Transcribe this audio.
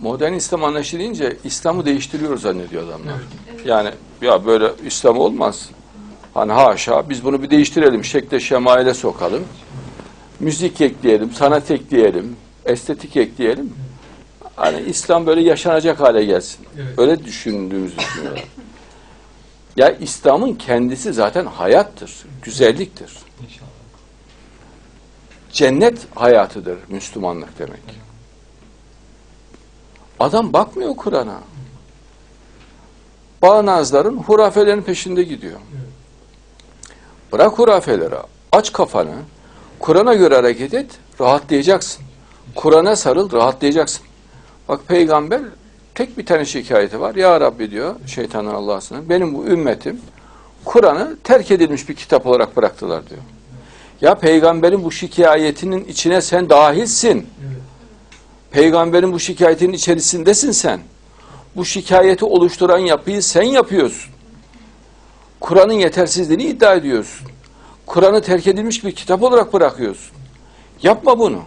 modern İslam anlayışı deyince İslam'ı değiştiriyoruz zannediyor adamlar. Yani ya böyle İslam olmaz. Hani haşa biz bunu bir değiştirelim, şekle şemaile sokalım. Müzik ekleyelim, sanat ekleyelim, estetik ekleyelim. Hani İslam böyle yaşanacak hale gelsin. Evet. Öyle düşündüğümüzü düşünüyorlar. Ya İslam'ın kendisi zaten hayattır, güzelliktir. İnşallah. Cennet hayatıdır Müslümanlık demek. Adam bakmıyor Kur'an'a. Bağnazların hurafelerin peşinde gidiyor. Bırak hurafeleri, aç kafanı, Kur'an'a göre hareket et, rahatlayacaksın. Kur'an'a sarıl, rahatlayacaksın. Bak peygamber tek bir tane şikayeti var. Ya Rabbi diyor şeytanın Allah'sına, benim bu ümmetim Kur'an'ı terk edilmiş bir kitap olarak bıraktılar diyor. Ya peygamberin bu şikayetinin içine sen dahilsin. Evet. Peygamberin bu şikayetinin içerisindesin sen. Bu şikayeti oluşturan yapıyı sen yapıyorsun. Kur'an'ın yetersizliğini iddia ediyorsun. Kur'an'ı terk edilmiş bir kitap olarak bırakıyorsun. Yapma bunu.